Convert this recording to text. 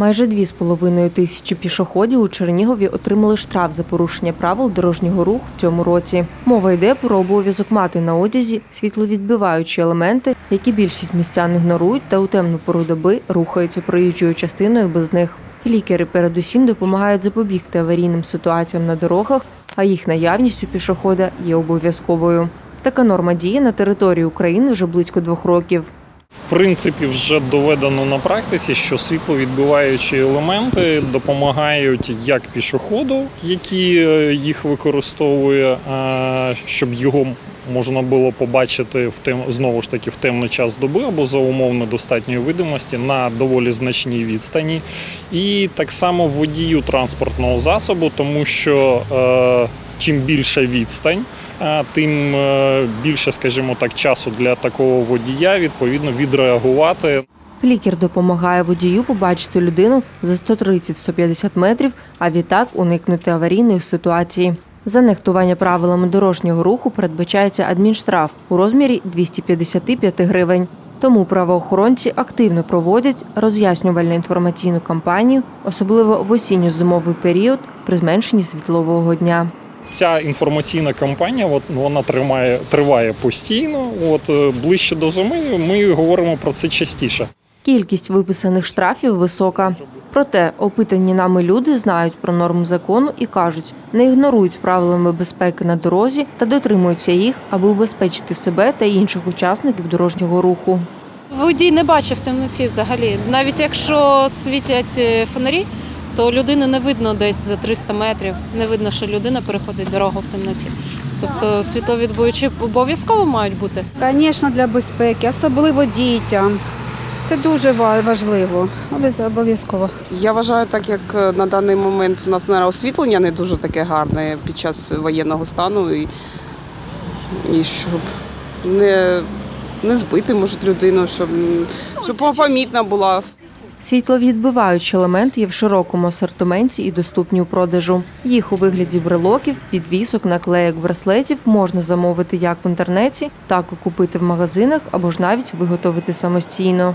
Майже дві з половиною тисячі пішоходів у Чернігові отримали штраф за порушення правил дорожнього руху в цьому році. Мова йде про обов'язок мати на одязі світловідбиваючі елементи, які більшість містян ігнорують та у темну пору доби рухаються проїжджою частиною без них. Лікари передусім допомагають запобігти аварійним ситуаціям на дорогах, а їх наявність у пішохода є обов'язковою. Така норма діє на території України вже близько двох років. В принципі, вже доведено на практиці, що світловідбиваючі елементи допомагають як пішоходу, який е, їх використовує, е, щоб його можна було побачити в тем, знову ж таки в темний час доби або за умов недостатньої видимості на доволі значній відстані, і так само водію транспортного засобу, тому що е, чим більша відстань, е, тим е, більше, скажімо так, часу для такого водія відповідно відреагувати Лікар допомагає водію побачити людину за 130-150 метрів, а відтак уникнути аварійної ситуації. За нехтування правилами дорожнього руху передбачається адмінштраф у розмірі 255 гривень. Тому правоохоронці активно проводять роз'яснювальну інформаційну кампанію, особливо в осінньо-зимовий період при зменшенні світлового дня. Ця інформаційна кампанія от, вона тримає, триває постійно. От, е, ближче до зими ми говоримо про це частіше. Кількість виписаних штрафів висока. Проте опитані нами люди знають про норму закону і кажуть, не ігнорують правилами безпеки на дорозі та дотримуються їх, аби убезпечити себе та інших учасників дорожнього руху. Водій не бачив в темноті взагалі. Навіть якщо світять е, фонарі, то людини не видно десь за 300 метрів. Не видно, що людина переходить дорогу в темноті. Тобто світловідбивачі обов'язково мають бути. Звісно, для безпеки, особливо дітям. Це дуже важливо. Обов'язково. Я вважаю, так як е, на даний момент в нас наверное, освітлення не дуже таке гарне під час воєнного стану, і, і щоб не, не збити може, людину, щоб, щоб помітна була. Світловідбиваючі елементи є в широкому асортименті і доступні у продажу. Їх у вигляді брелоків, підвісок, наклеїк, браслетів можна замовити як в інтернеті, так і купити в магазинах або ж навіть виготовити самостійно.